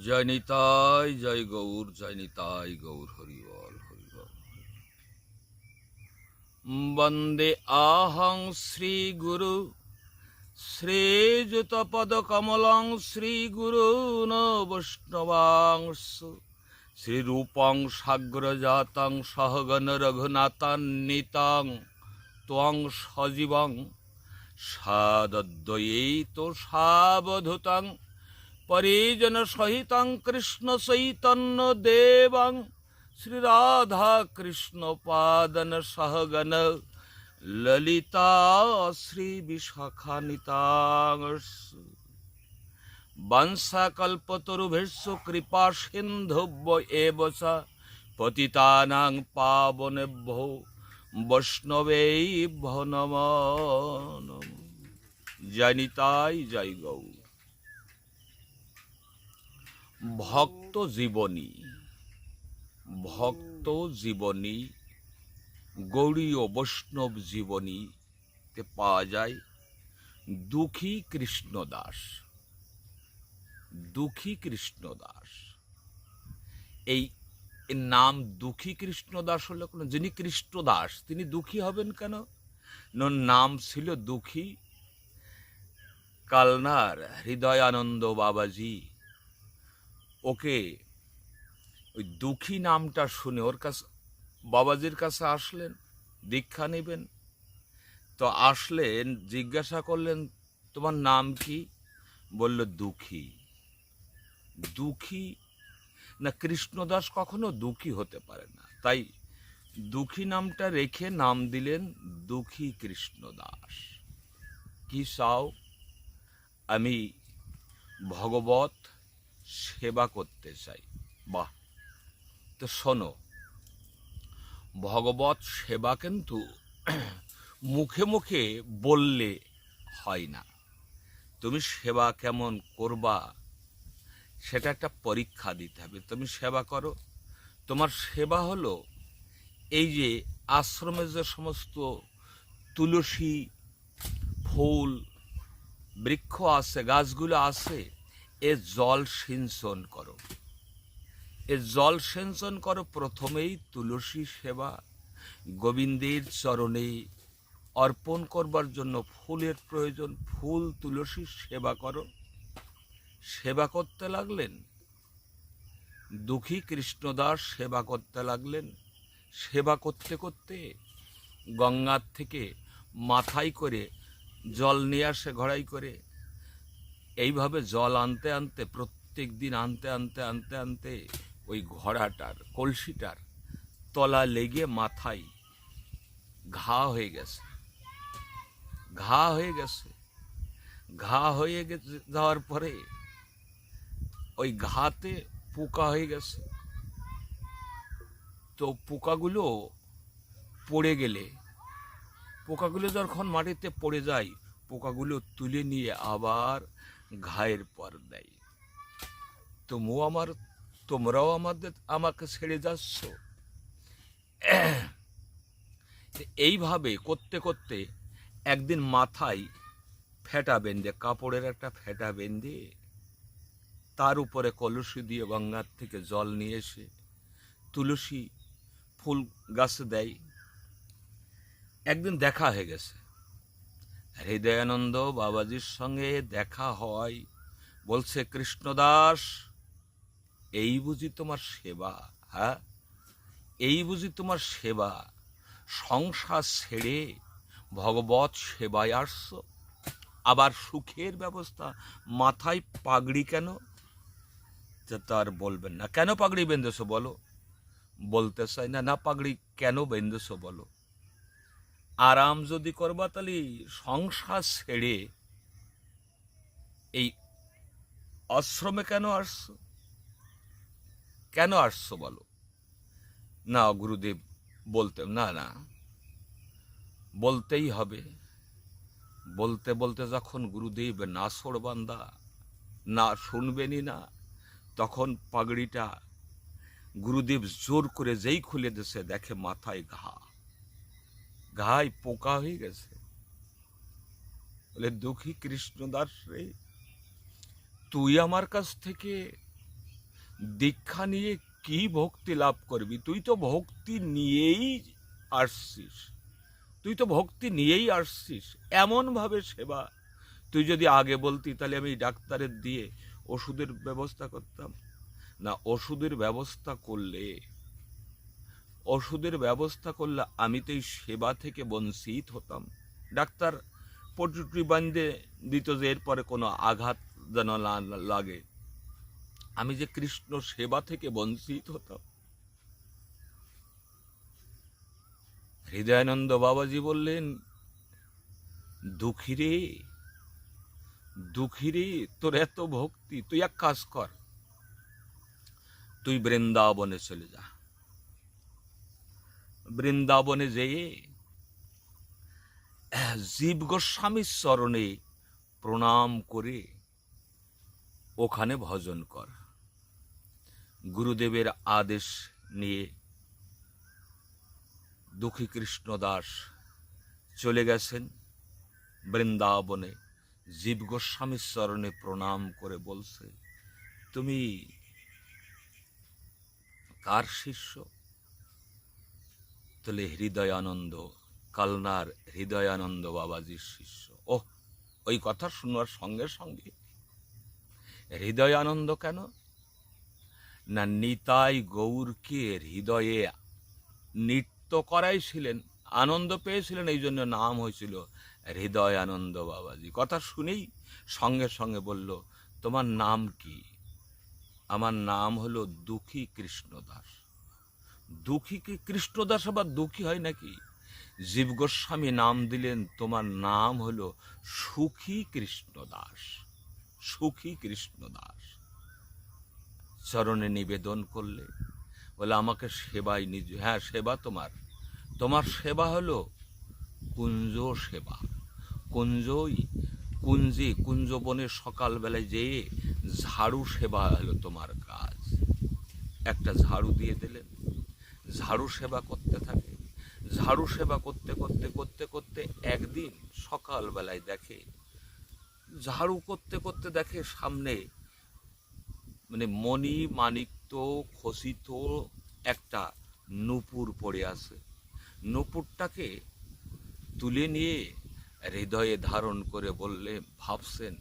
জয় নিতাই, জয় গৌর, জয় নিতাই, গৌর হরিবল হরিবল বন্দে আহং শ্রী গুরু শ্রীযুত পদ কমলং শ্রী গুরু ন বৈষ্ণবাংশ। শ্রীরূপং সাগ্রজাতং সহগণ রঘুনাথান্বিতং ত্বং সজীবং সাদদ্বয়িত সাবধূতং পরিজন সহিতং কৃষ্ণ চৈতন্য দেবং শ্রী রাধা কৃষ্ণ পাদন সহগণ ললিতা শ্রী বিশাখানিতাং বংশকল্পতরুভিস্ব কৃপা সিন্ধুব্য এব পতিতানাং পাবনেভ্যো বৈষ্ণবেভ্যো নমো নমঃ। জয়নিতাই জয় গৌর। ভক্ত জীবনী ভক্ত জীবনী গৌড়ীয় বৈষ্ণব জীবনীতে পাওয়া যায় দুঃখী কৃষ্ণদাস দুঃখী কৃষ্ণদাস এই নাম দুঃখী কৃষ্ণদাস হলো কোনো, যিনি কৃষ্ণদাস তিনি দুঃখী হবেন কেন? নাম ছিল দুঃখী। কালনার হৃদয়ানন্দ বাবাজি ওকে ওই দুঃখী নামটা শুনে ওর কাছে, বাবাজির কাছে আসলেন, দীক্ষা নেবেন। তো আসলেন, জিজ্ঞাসা করলেন, তোমার নাম কি? বলল, দুঃখী। দুঃখী? না, কৃষ্ণদাস কখনো দুঃখী হতে পারে না। তাই দুঃখী নামটা রেখে নাম দিলেন, দুঃখী কৃষ্ণদাস। কি চাও? আমি ভগবত সেবা করতে চাই। বাহ। তো শোনো ভগবত সেবা কিন্তু মুখে মুখে বললে হয় না। তুমি সেবা কেমন করবা সেটা একটা পরীক্ষা দিতে হবে। তুমি সেবা করো। তোমার সেবা হলো এই যে আশ্রমে যে সমস্ত তুলসী ফুল, বৃক্ষ আছে, গাছগুলো আছে এ জল সিঞ্চন করো। এ জল সিঞ্চন করো প্রথমেই তুলসী সেবা, গোবিন্দের চরণে অর্পণ করবার জন্য ফুলের প্রয়োজন। ফুল তুলসী সেবা করো। সেবা করতে লাগলেন? দুঃখী কৃষ্ণদাস সেবা করতে লাগলেন? সেবা করতে করতে গঙ্গার থেকে মাথায় করে জল নিয়ে আসে ঘড়াই করে এইভাবে জল আনতে আনতে, প্রত্যেক দিন আনতে আনতে আনতে আনতে ওই ঘোড়াটার, কলসিটার তলা লেগে মাথায় ঘা হয়ে গেছে। ঘা হয়ে গেছে। ঘা হয়ে গেছে যাওয়ার পরে ওই ঘাতে পোকা হয়ে গেছে। তো পোকাগুলো পড়ে গেলে, পোকাগুলো যখন মাটিতে পড়ে যায়, পোকাগুলো তুলে নিয়ে আবার ঘায়ের পর দেয়। তুমিও আমার, তোমরাও আমাদের, আমাকে ছেড়ে যাচ্ছ। এইভাবে করতে করতে একদিন মাথায় ফেটা বেঁধে, কাপড়ের একটা ফেটা বেঁধে তার উপরে কলসি দিয়ে গঙ্গার থেকে জল নিয়ে এসে তুলসী ফুল গাছ দেয়। একদিন দেখা হয়ে গেছে। হৃদয়ানন্দ বাবাজির সঙ্গে দেখা হয়। বলছে, কৃষ্ণদাস, এই বুঝি তোমার সেবা হ্যাঁ? এই বুঝি তোমার সেবা, সংসার ছেড়ে ভগবত সেবায় আসছো। আবার সুখের ব্যবস্থা মাথায় পাগড়ি কেন? তার বলবেন না। কেন পাগড়ি বেঁধেছো বলো? বলতে চাই না না পাগড়ি কেন বেঁধেছো বলো? আরাম যদি করবা তাহলে সংসার ছেড়ে এই আশ্রমে কেন আসছো? কেন আসছো বলো? না, গুরুদেব বলতে না না, বলতেই হবে। বলতে বলতে যখন গুরুদেব না বান্দা না শুনবেনই না, তখন পাগড়িটা গুরুদেব জোর করে যেই খুলে দিছে দেখে মাথায় ঘা। ঘাই পোকা হয়ে গেছে। বলে, দুঃখী কৃষ্ণদাস রে, তুই আমার কাছ থেকে দীক্ষা নিয়ে কি ভক্তি লাভ করবি? তুই তো ভক্তি নিয়েই আসছিস। তুই তো ভক্তি নিয়েই আসছিস। এমনভাবে সেবা। তুই যদি আগে বলতি, তাহলে আমি ডাক্তারের দিয়ে ওষুধের ব্যবস্থা করতাম। না, ওষুধের ব্যবস্থা করলে ওষুধের ব্যবস্থা করলে আমি তো এই সেবা থেকে বঞ্চিত হতাম। ডাক্তার পটুটি বান্ধে দিত যে এরপরে কোনো আঘাত যেন না লাগে। আমি যে কৃষ্ণ সেবা থেকে বঞ্চিত হতাম। হৃদয়ানন্দ বাবাজি বললেন, দুঃখী রে দুঃখী রে, তোর এত ভক্তি, তুই এক কাজ কর। তুই বৃন্দাবনে চলে যা। বৃন্দাবনে যেয়ে জীব গোস্বামীর চরণে প্রণাম করে ওখানে ভজন কর। গুরুদেবের আদেশ নিয়ে দুঃখী কৃষ্ণদাস চলে গেছেন বৃন্দাবনে। জীব গোস্বামীর চরণে প্রণাম করে বলছে, তুমি কার শিষ্য? তাহলে হৃদয়ানন্দ, কালনার হৃদয়ানন্দ বাবাজির শিষ্য। ও ওই কথা শোনার সঙ্গে সঙ্গে হৃদয়ানন্দ কেন? না নিতাই গৌরকে হৃদয়ে নৃত্য করাইছিলেন, আনন্দ পেয়েছিলেন, এই জন্য নাম হয়েছিল হৃদয় আনন্দ বাবাজি। কথা শুনেই সঙ্গে সঙ্গে বলল, তোমার নাম কি? আমার নাম হলো দুঃখী কৃষ্ণদাস। দুঃখী কি কৃষ্ণদাস আবার দুঃখী হয় নাকি? জীব গোস্বামী নাম দিলেন, তোমার নাম হলো সুখী কৃষ্ণদাস সুখী কৃষ্ণদাস। চরণে নিবেদন করলে, বলে, আমাকে সেবাই নিজ হ্যাঁ সেবা তোমার। তোমার সেবা হলো কুঞ্জ সেবা। কুঞ্জই, কুঞ্জে, কুঞ্জবনে সকালবেলায় যেয়ে ঝাড়ু সেবা হলো তোমার কাজ। একটা ঝাড়ু দিয়ে দিলেন ঝাড়ু সেবা করতে থাকে। ঝাড়ু সেবা করতে করতে করতে করতে একদিন সকালবেলায় দেখে, ঝাড়ু করতে করতে দেখে সামনে মানে মণি মানিক্য খসিত একটা নুপুর পড়ে আছে। নুপুরটাকে তুলে নিয়ে হৃদয়ে ধারণ করে বললে, ভাবছেন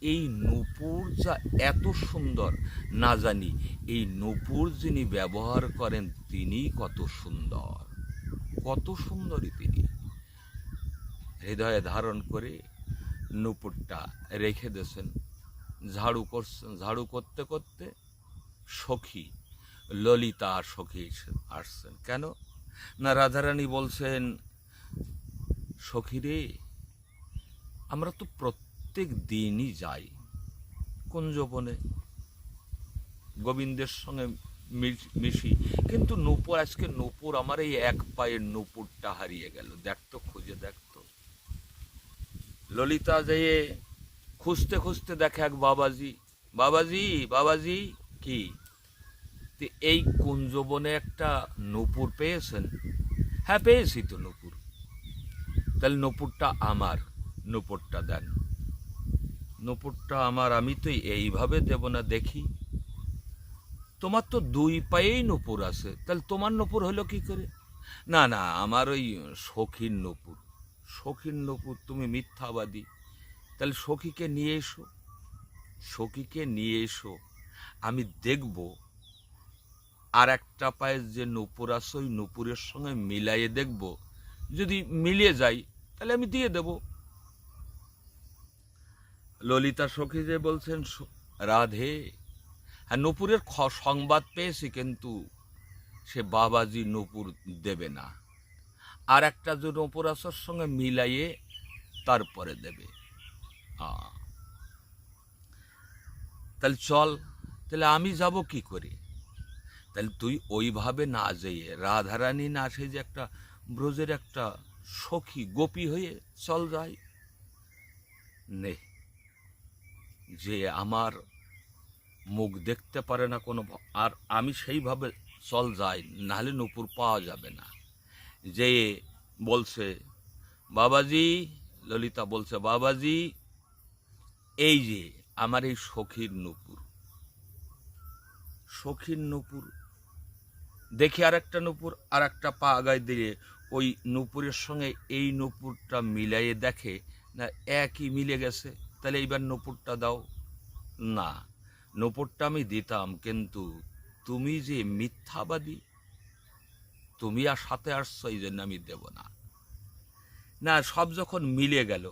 এই নূপুর যা এত সুন্দর, না জানি এই নূপুর যিনি ব্যবহার করেন তিনি কত সুন্দর। কত সুন্দরী তিনি। হৃদয়ে ধারণ করে নূপুরটা রেখে দিয়েছেন। ঝাড়ু করছেন, ঝাড়ু করতে করতে সখী, ললিতা সখী আসছেন। কেন? না রাধারানী বলছেন, সখী রে, আমরা তো প্রত্যেক দিনই যাই কুঞ্জবনে। গোবিন্দের সঙ্গে মিশি। কিন্তু নূপুর, আজকে নূপুর আমার এই এক পায়ের নূপুরটা হারিয়ে গেল। দেখতো খুঁজে দেখতো ললিতা যেয়ে খুঁজতে খুঁজতে দেখে এক বাবাজি বাবাজি বাবাজি, কি? এই কুঞ্জবনে একটা নূপুর পেয়েছেন। হ্যাঁ পেয়েছি তো নূপুর। তাহলে নূপুরটা আমার, নূপুরটা দেন। নূপুরটা আমার, আমি তো এইভাবে দেব না, দেখি। তোমার তো দুই পায়েই নূপুর আছে, তাহলে তোমার নূপুর হলো কি করে? না না, আমার ওই সখীর নূপুর। সখীর নূপুর, তুমি মিথ্যাবাদী। তাহলে সখীকে নিয়ে এসো। সখীকে নিয়ে এসো, আমি দেখব। আর একটা পায়ের যে নূপুর আছে, ওই নূপুরের সঙ্গে মিলাইয়ে দেখব। যদি মিলিয়ে যাই, তাহলে আমি দিয়ে দেব। ললিতা সখী যে বলছেন রাধে। হ্যাঁ নূপুরের সংবাদ পেয়েছি, কিন্তু সে বাবাজি নূপুর দেবে না। আর একটা যে নূপুর আছে, ওর সঙ্গে মিলাইয়ে তারপরে দেবে। আ। তাহলে চল, তাহলে আমি যাব কি করে? তাহলে তুই ওইভাবে না যেয়ে, রাধারানী না সে যে একটা ব্রজের একটা সখী, গোপী হয়ে চল যাই। নে। যে আমার মুখ দেখতে পারে না কোনো আর আমি সেইভাবে চল যাই, নাহলে নূপুর পাওয়া যাবে না। যে বলছে, বাবাজি, ললিতা বলছে, বাবাজি, এই যে আমার এই সখীর নূপুর। সখীর নূপুর, দেখে আর একটা নুপুর আর একটা পা আগায় দিয়ে ওই নূপুরের সঙ্গে এই নুপুরটা মিলাইয়ে দেখে না একই মিলে গেছে। তাহলে এইবার নুপুরটা দাও। না, নুপুরটা আমি দিতাম, কিন্তু তুমি যে মিথ্যাবাদী, তুমি আর সাথে আসছো এই জন্য আমি দেব না। না, সব যখন মিলে গেল,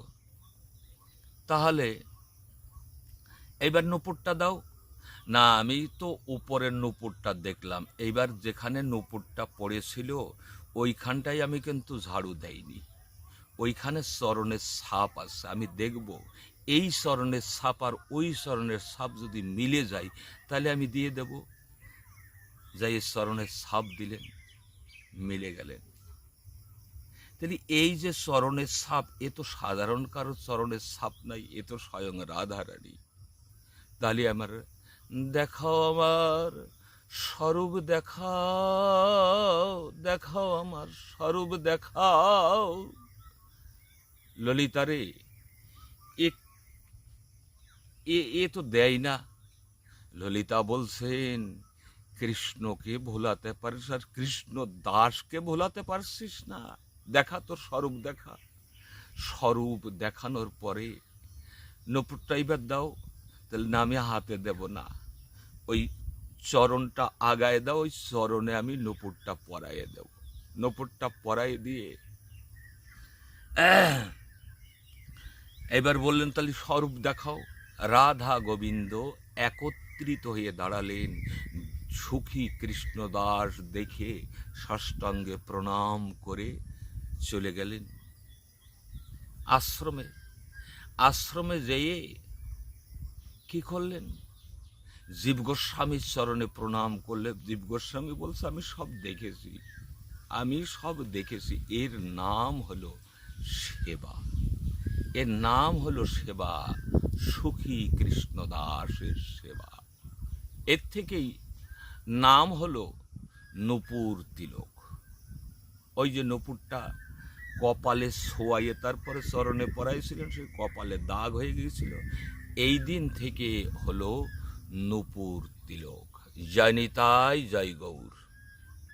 তাহলে এইবার নুপুরটা দাও। না, আমি তো উপরের নুপুরটা দেখলাম, এইবার যেখানে নুপুরটা পড়েছিল, ওইখানটাই আমি কিন্তু ঝাড়ু দেইনি। ওইখানে চরণের ছাপ আছে, আমি দেখব এই চরণের ছাপ আর ওই চরণের ছাপ যদি মিলে যায়, তাহলে আমি দিয়ে দেব। যাই এই চরণের ছাপ দিলেন, মিলে গেলেন। তাহলে এই যে চরণের সাপ, এ তো সাধারণ কারও চরণের ছাপ নাই, এ তো স্বয়ং রাধারানী। তাহলে আমার, দেখাও আমার, স্বরূপ দেখাও দেখাও আমার, স্বরূপ দেখাও। ললিতারে এ এ- এ তো দেয় না। ললিতা বলছেন, কৃষ্ণকে ভোলাতে পারিস আর কৃষ্ণ দাসকে ভোলাতে পারছিস না। দেখা তোর স্বরূপ দেখা। স্বরূপ দেখানোর পরে নপুরটা এবার দাও, তাহলে না আমি হাতে দেব না। ওই চরণটা আগায় দাও, ওই চরণে আমি নপুরটা পরাইয়ে দেব। নপুরটা পরাইয়ে দিয়ে এবার বললেন, তাহলে স্বরূপ দেখাও। রাধা গোবিন্দ একত্রিত হয়ে দাঁড়ালেন। সুখী কৃষ্ণদাস দেখে ষষ্ঠাঙ্গে প্রণাম করে চলে গেলেন। আশ্রমে আশ্রমে যেয়ে কি করলেন? জীব গোস্বামীর চরণে প্রণাম করলে জীব গোস্বামী বলছে, আমি সব দেখেছি, আমি সব দেখেছি। এর নাম হলো সেবা। এর নাম হলো সেবা। সুখী কৃষ্ণদাসের সেবা। এর থেকেই নাম হলো নূপুর তিলক। ওই যে নূপুরটা কপালে শোয়াইয়ে তারপরে চরণে পড়াইছিলেন সেই কপালে দাগ হয়ে গিয়েছিল। এই দিন থেকে হলো নূপুর তিলক। জয় নিতাই, জয় গৌর।